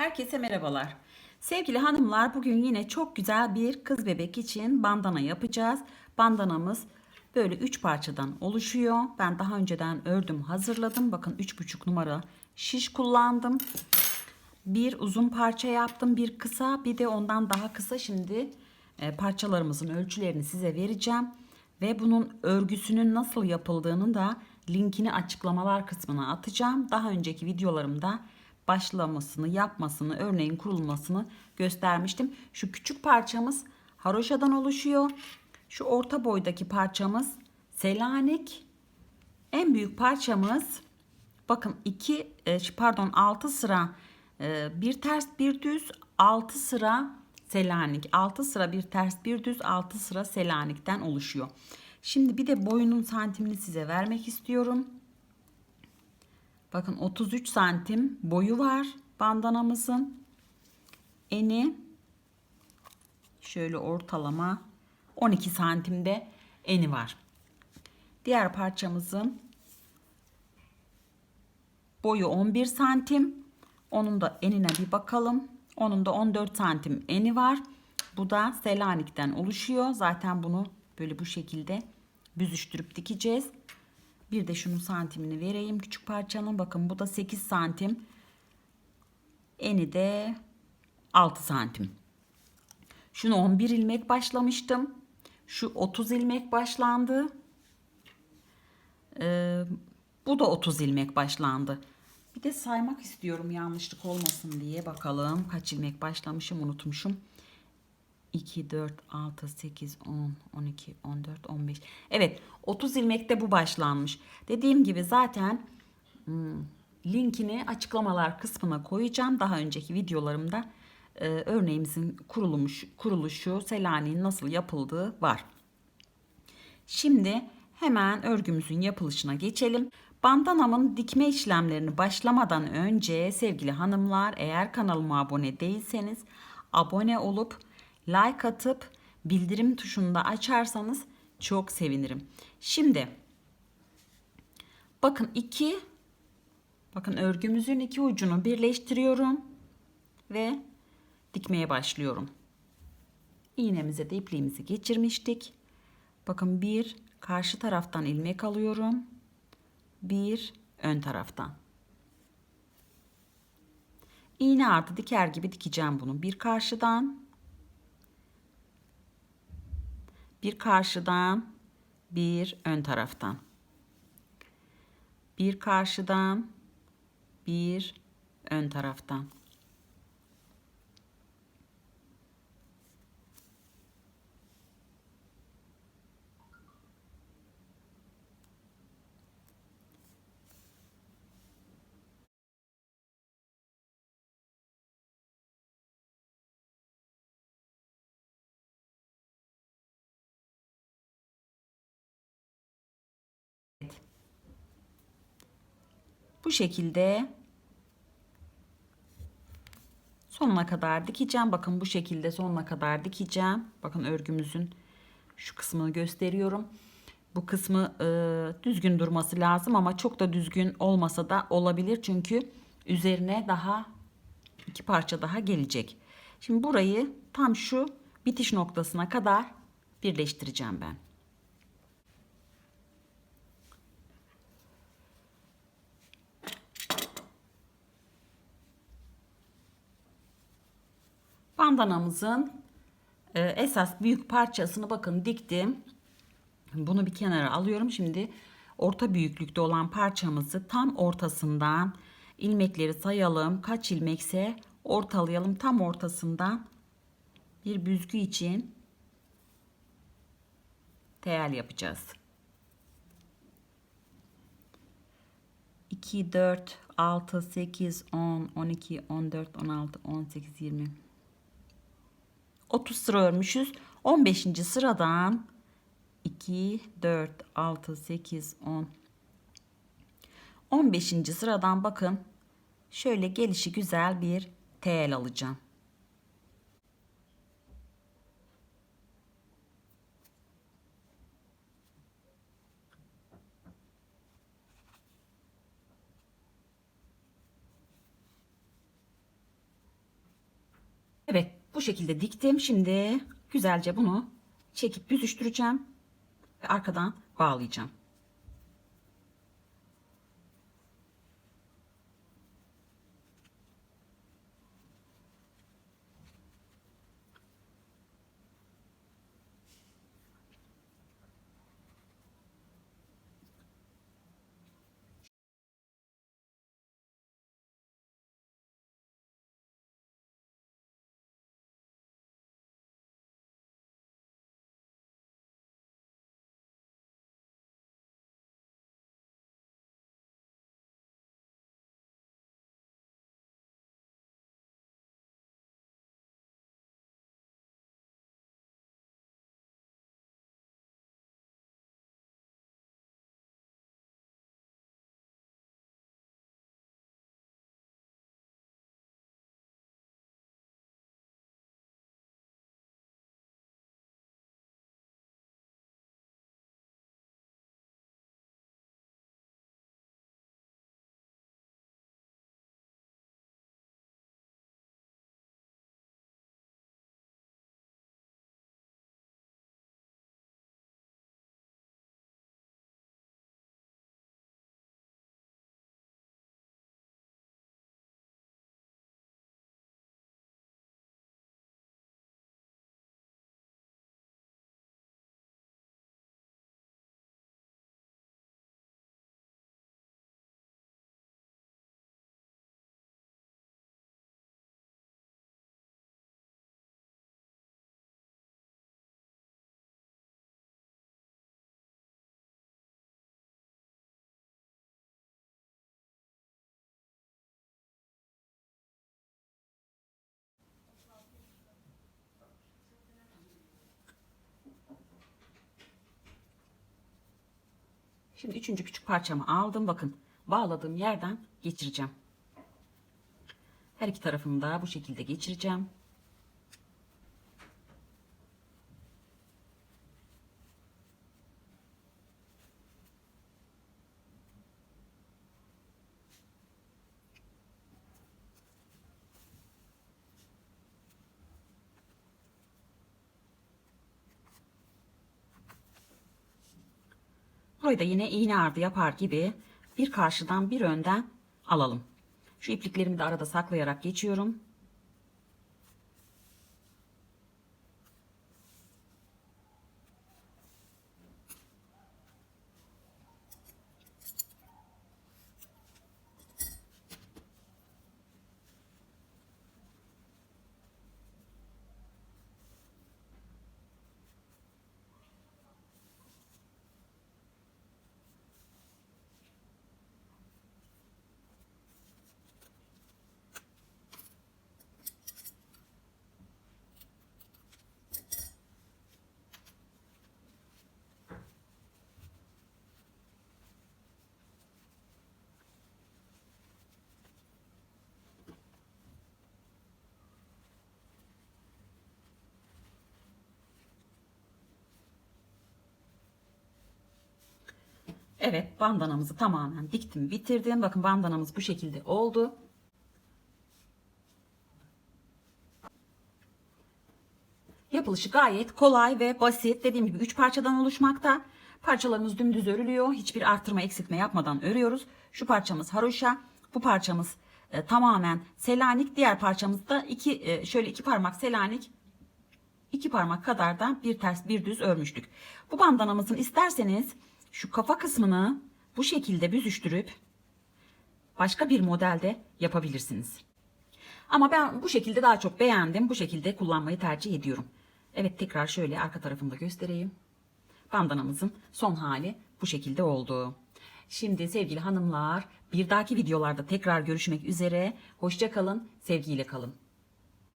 Herkese merhabalar. Sevgili hanımlar bugün yine çok güzel bir kız bebek için bandana yapacağız. Bandanamız böyle 3 parçadan oluşuyor. Ben daha önceden ördüm hazırladım. Bakın 3,5 numara şiş kullandım. Bir uzun parça yaptım bir kısa bir de ondan daha kısa. Şimdi e, parçalarımızın ölçülerini size vereceğim. Ve bunun örgüsünün nasıl yapıldığını da linkini açıklamalar kısmına atacağım. Daha önceki videolarımda başlamasını, yapmasını, örneğin kurulmasını göstermiştim. Şu küçük parçamız haroşadan oluşuyor. Şu orta boydaki parçamız selanik. En büyük parçamız bakın 2 pardon 6 sıra e, bir ters bir düz 6 sıra selanik. 6 sıra bir ters bir düz 6 sıra selanikten oluşuyor. Şimdi bir de boyunun santimini size vermek istiyorum. Bakın 33 santim boyu var bandanamızın. Eni şöyle ortalama 12 santimde eni var. Diğer parçamızın boyu 11 santim. Onun da enine bir bakalım. Onun da 14 santim eni var. Bu da selanikten oluşuyor. Zaten bunu böyle bu şekilde büzüştürüp dikeceğiz. Bir de şunun santimini vereyim küçük parçanın. Bakın bu da 8 santim. Eni de 6 santim. Şunu 11 ilmek başlamıştım. Şu 30 ilmek başlandı. Ee, bu da 30 ilmek başlandı. Bir de saymak istiyorum yanlışlık olmasın diye bakalım. Kaç ilmek başlamışım unutmuşum. 2, 4, 6, 8, 10, 12, 14, 15. Evet 30 ilmekte bu başlanmış. Dediğim gibi zaten hmm, linkini açıklamalar kısmına koyacağım. Daha önceki videolarımda e, örneğimizin kurulmuş, kuruluşu, Selanik'in nasıl yapıldığı var. Şimdi hemen örgümüzün yapılışına geçelim. Bandanamın dikme işlemlerini başlamadan önce sevgili hanımlar eğer kanalıma abone değilseniz abone olup like atıp bildirim tuşunu da açarsanız çok sevinirim. Şimdi bakın iki bakın örgümüzün iki ucunu birleştiriyorum ve dikmeye başlıyorum. İğnemize de ipliğimizi geçirmiştik. Bakın bir karşı taraftan ilmek alıyorum. Bir ön taraftan. İğne ardı diker gibi dikeceğim bunu. Bir karşıdan bir karşıdan, bir ön taraftan. Bir karşıdan, bir ön taraftan. Bu şekilde sonuna kadar dikeceğim. Bakın bu şekilde sonuna kadar dikeceğim. Bakın örgümüzün şu kısmını gösteriyorum. Bu kısmı e, düzgün durması lazım ama çok da düzgün olmasa da olabilir. Çünkü üzerine daha iki parça daha gelecek. Şimdi burayı tam şu bitiş noktasına kadar birleştireceğim ben. Bandanamızın e, esas büyük parçasını bakın diktim. Bunu bir kenara alıyorum. Şimdi orta büyüklükte olan parçamızı tam ortasından ilmekleri sayalım. Kaç ilmekse ortalayalım. Tam ortasından bir büzgü için tel yapacağız. 2, 4, 6, 8, 10, 12, 14, 16, 18, 20, 30 sıra örmüşüz. 15. sıradan 2, 4, 6, 8, 10. 15. sıradan bakın şöyle gelişi güzel bir tel alacağım. Bu şekilde diktim. Şimdi güzelce bunu çekip büzüştüreceğim ve arkadan bağlayacağım. Şimdi üçüncü küçük parçamı aldım. Bakın bağladığım yerden geçireceğim. Her iki tarafını da bu şekilde geçireceğim. Burayı da yine iğne ardı yapar gibi bir karşıdan bir önden alalım. Şu ipliklerimi de arada saklayarak geçiyorum. Evet bandanamızı tamamen diktim bitirdim. Bakın bandanamız bu şekilde oldu. Yapılışı gayet kolay ve basit. Dediğim gibi 3 parçadan oluşmakta. Parçalarımız dümdüz örülüyor. Hiçbir artırma eksiltme yapmadan örüyoruz. Şu parçamız haroşa. Bu parçamız e, tamamen selanik. Diğer parçamız da iki, e, şöyle iki parmak selanik. iki parmak kadar da bir ters bir düz örmüştük. Bu bandanamızın isterseniz şu kafa kısmını bu şekilde büzüştürüp başka bir modelde yapabilirsiniz. Ama ben bu şekilde daha çok beğendim. Bu şekilde kullanmayı tercih ediyorum. Evet tekrar şöyle arka tarafında göstereyim. Bandanamızın son hali bu şekilde oldu. Şimdi sevgili hanımlar bir dahaki videolarda tekrar görüşmek üzere. Hoşça kalın, sevgiyle kalın.